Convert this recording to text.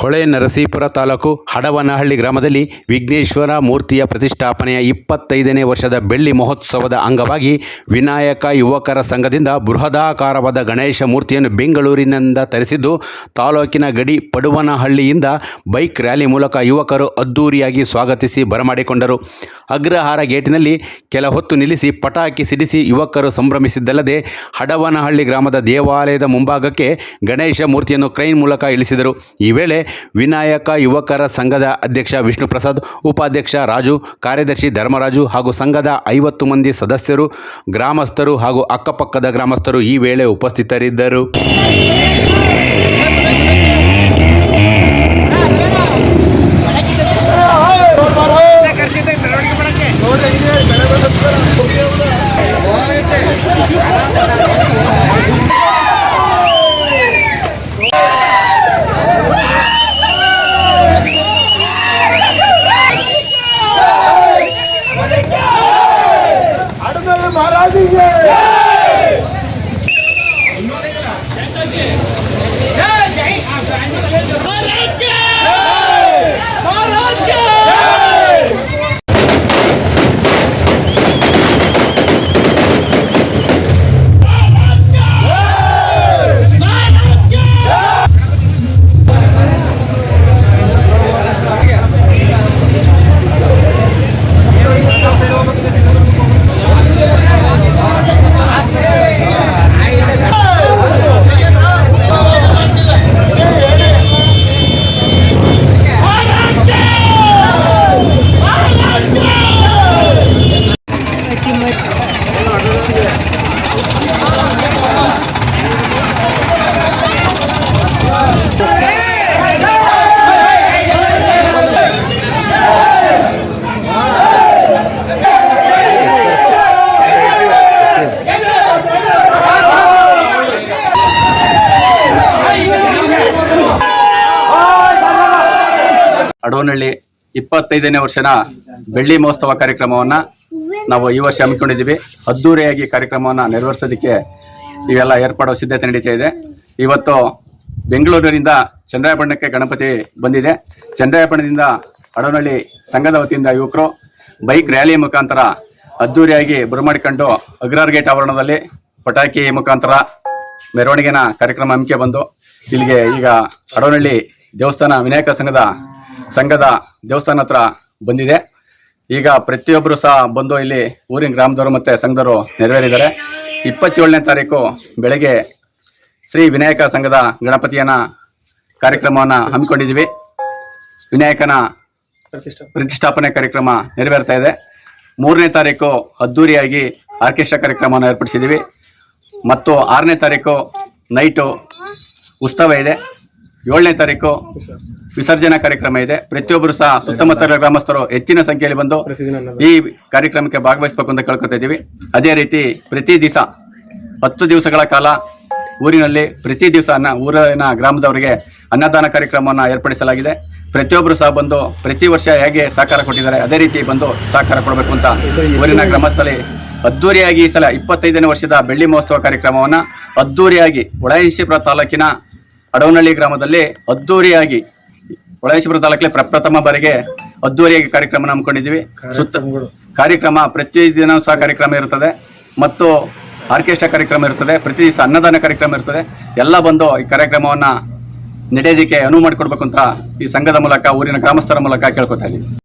ಹೊಳೆ ನರಸೀಪುರ ತಾಲೂಕು ಹಡವನಹಳ್ಳಿ ಗ್ರಾಮದಲ್ಲಿ ವಿಘ್ನೇಶ್ವರ ಮೂರ್ತಿಯ ಪ್ರತಿಷ್ಠಾಪನೆಯ ಇಪ್ಪತ್ತೈದನೇ ವರ್ಷದ ಬೆಳ್ಳಿ ಮಹೋತ್ಸವದ ಅಂಗವಾಗಿ ವಿನಾಯಕ ಯುವಕರ ಸಂಘದಿಂದ ಬೃಹದಾಕಾರವಾದ ಗಣೇಶ ಮೂರ್ತಿಯನ್ನು ಬೆಂಗಳೂರಿನಿಂದ ತರಿಸಿದ್ದು, ತಾಲೂಕಿನ ಗಡಿ ಪಡುವನಹಳ್ಳಿಯಿಂದ ಬೈಕ್ ರ್ಯಾಲಿ ಮೂಲಕ ಯುವಕರು ಅದ್ದೂರಿಯಾಗಿ ಸ್ವಾಗತಿಸಿ ಬರಮಾಡಿಕೊಂಡರು. ಅಗ್ರಹಾರ ಗೇಟಿನಲ್ಲಿ ಕೆಲ ಹೊತ್ತು ನಿಲ್ಲಿಸಿ ಪಟಾಕಿ ಸಿಡಿಸಿ ಯುವಕರು ಸಂಭ್ರಮಿಸಿದ್ದಲ್ಲದೆ, ಹಡವನಹಳ್ಳಿ ಗ್ರಾಮದ ದೇವಾಲಯದ ಮುಂಭಾಗಕ್ಕೆ ಗಣೇಶ ಮೂರ್ತಿಯನ್ನು ಕ್ರೈನ್ ಮೂಲಕ ಇಳಿಸಿದರು. ಈ ವೇಳೆ ವಿನಾಯಕ ಯುವಕರ ಸಂಘದ ಅಧ್ಯಕ್ಷ ವಿಷ್ಣು ಪ್ರಸಾದ್ ಉಪಾಧ್ಯಕ್ಷ ರಾಜು, ಕಾರ್ಯದರ್ಶಿ ಧರ್ಮರಾಜು ಹಾಗೂ ಸಂಘದ ಐವತ್ತು ಮಂದಿ ಸದಸ್ಯರು, ಗ್ರಾಮಸ್ಥರು ಹಾಗೂ ಅಕ್ಕಪಕ್ಕದ ಗ್ರಾಮಸ್ಥರು ಈ ವೇಳೆ ಉಪಸ್ಥಿತರಿದ್ದರು. ಅಡವನಹಳ್ಳಿ ಇಪ್ಪತ್ತೈದನೇ ವರ್ಷದ ಬೆಳ್ಳಿ ಮಹೋತ್ಸವ ಕಾರ್ಯಕ್ರಮವನ್ನ ನಾವು ಈ ವರ್ಷ ಹಮ್ಮಿಕೊಂಡಿದ್ದೀವಿ. ಅದ್ದೂರಿಯಾಗಿ ಕಾರ್ಯಕ್ರಮವನ್ನ ನೆರವೇರಿಸೋದಕ್ಕೆ ಇವೆಲ್ಲ ಏರ್ಪಾಡೋ ಸಿದ್ಧತೆ ನಡೀತಾ ಇದೆ. ಇವತ್ತು ಬೆಂಗಳೂರಿನಿಂದ ಚಂದ್ರಾಯಪಟ್ಟಣಕ್ಕೆ ಗಣಪತಿ ಬಂದಿದೆ. ಚಂದ್ರಾಯಪಟ್ಟಣದಿಂದ ಅಡೋನಳ್ಳಿ ಸಂಘದ ವತಿಯಿಂದ ಯುವಕರು ಬೈಕ್ ರ್ಯಾಲಿ ಮುಖಾಂತರ ಅದ್ದೂರಿಯಾಗಿ ಬರಮಾಡಿಕೊಂಡು ಅಗ್ರಾರ್ ಗೇಟ್ ಆವರಣದಲ್ಲಿ ಪಟಾಕಿ ಮುಖಾಂತರ ಮೆರವಣಿಗೆನ ಕಾರ್ಯಕ್ರಮ ಹಮ್ಮಿಕೆ ಬಂದು ಇಲ್ಲಿಗೆ ಈಗ ಅಡೋನಳ್ಳಿ ದೇವಸ್ಥಾನ ವಿನಾಯಕ ಸಂಘದ ಸಂಘದ ದೇವಸ್ಥಾನ ಹತ್ರ ಬಂದಿದೆ. ಈಗ ಪ್ರತಿಯೊಬ್ಬರು ಸಹ ಬಂದು ಇಲ್ಲಿ ಊರಿನ ಗ್ರಾಮದವರು ಮತ್ತೆ ಸಂಘದವರು ನೆರವೇರಿದ್ದಾರೆ. ಇಪ್ಪತ್ತೇಳನೇ ತಾರೀಕು ಬೆಳಗ್ಗೆ ಶ್ರೀ ವಿನಾಯಕ ಸಂಘದ ಗಣಪತಿಯನ್ನ ಕಾರ್ಯಕ್ರಮವನ್ನ ಹಮ್ಮಿಕೊಂಡಿದ್ದೀವಿ. ವಿನಾಯಕನ ಪ್ರತಿಷ್ಠಾಪನೆ ಕಾರ್ಯಕ್ರಮ ನೆರವೇರ್ತಾ ಇದೆ. ಮೂರನೇ ತಾರೀಕು ಅದ್ದೂರಿಯಾಗಿ ಆರ್ಕೆಸ್ಟ್ರಾ ಕಾರ್ಯಕ್ರಮವನ್ನು ಏರ್ಪಡಿಸಿದ್ದೀವಿ. ಮತ್ತು ಆರನೇ ತಾರೀಕು ನೈಟು ಉತ್ಸವ ಇದೆ. ಏಳನೇ ತಾರೀಕು ವಿಸರ್ಜನಾ ಕಾರ್ಯಕ್ರಮ ಇದೆ. ಪ್ರತಿಯೊಬ್ಬರು ಸಹ ಸುತ್ತಮುತ್ತಲ ಗ್ರಾಮಸ್ಥರು ಹೆಚ್ಚಿನ ಸಂಖ್ಯೆಯಲ್ಲಿ ಬಂದು ಈ ಕಾರ್ಯಕ್ರಮಕ್ಕೆ ಭಾಗವಹಿಸಬೇಕು ಅಂತ ಕೇಳ್ಕೊತಾ ಇದ್ದೀವಿ. ಅದೇ ರೀತಿ ಪ್ರತಿ ದಿವಸ ಹತ್ತು ದಿವಸಗಳ ಕಾಲ ಊರಿನಲ್ಲಿ ಪ್ರತಿ ದಿವಸ ಅನ್ನ ಊರಿನ ಗ್ರಾಮದವರಿಗೆ ಅನ್ನದಾನ ಕಾರ್ಯಕ್ರಮವನ್ನು ಏರ್ಪಡಿಸಲಾಗಿದೆ. ಪ್ರತಿಯೊಬ್ಬರು ಸಹ ಬಂದು ಪ್ರತಿ ವರ್ಷ ಹೇಗೆ ಸಹಕಾರ ಕೊಟ್ಟಿದ್ದಾರೆ ಅದೇ ರೀತಿ ಬಂದು ಸಹಕಾರ ಕೊಡಬೇಕು ಅಂತ ಊರಿನ ಗ್ರಾಮಸ್ಥರಲ್ಲಿ ಅದ್ದೂರಿಯಾಗಿ ಈ ಸಲ ಇಪ್ಪತ್ತೈದನೇ ವರ್ಷದ ಬೆಳ್ಳಿ ಮಹೋತ್ಸವ ಕಾರ್ಯಕ್ರಮವನ್ನ ಅದ್ದೂರಿಯಾಗಿ ಒಳಯಂಶಿಪುರ ತಾಲೂಕಿನ ಅಡವನಹಳ್ಳಿ ಗ್ರಾಮದಲ್ಲಿ ಅದ್ದೂರಿಯಾಗಿ ಒಳಯಂಶಿಪುರ ತಾಲೂಕಲ್ಲಿ ಪ್ರಪ್ರಥಮ ಬಾರಿಗೆ ಅದ್ದೂರಿಯಾಗಿ ಕಾರ್ಯಕ್ರಮ ನಮ್ಕೊಂಡಿದ್ದೀವಿ ಸುತ್ತ ಕಾರ್ಯಕ್ರಮ ಪ್ರತಿ ದಿನ ಸಹ ಕಾರ್ಯಕ್ರಮ ಇರುತ್ತದೆ. ಮತ್ತು ಆರ್ಕೆಸ್ಟ್ರಾ ಕಾರ್ಯಕ್ರಮ ಇರುತ್ತದೆ. ಪ್ರತಿ ದಿವಸ ಅನ್ನದಾನ ಕಾರ್ಯಕ್ರಮ ಇರ್ತದೆ ಎಲ್ಲ ಬಂದು ಈ ಕಾರ್ಯಕ್ರಮವನ್ನ ನಡೆಯೋದಕ್ಕೆ ಅನುವು ಮಾಡಿಕೊಡ್ಬೇಕು ಅಂತ ಈ ಸಂಘದ ಮೂಲಕ ಊರಿನ ಗ್ರಾಮಸ್ಥರ ಮೂಲಕ ಕೇಳ್ಕೊತಾ ಇದ್ದೀವಿ.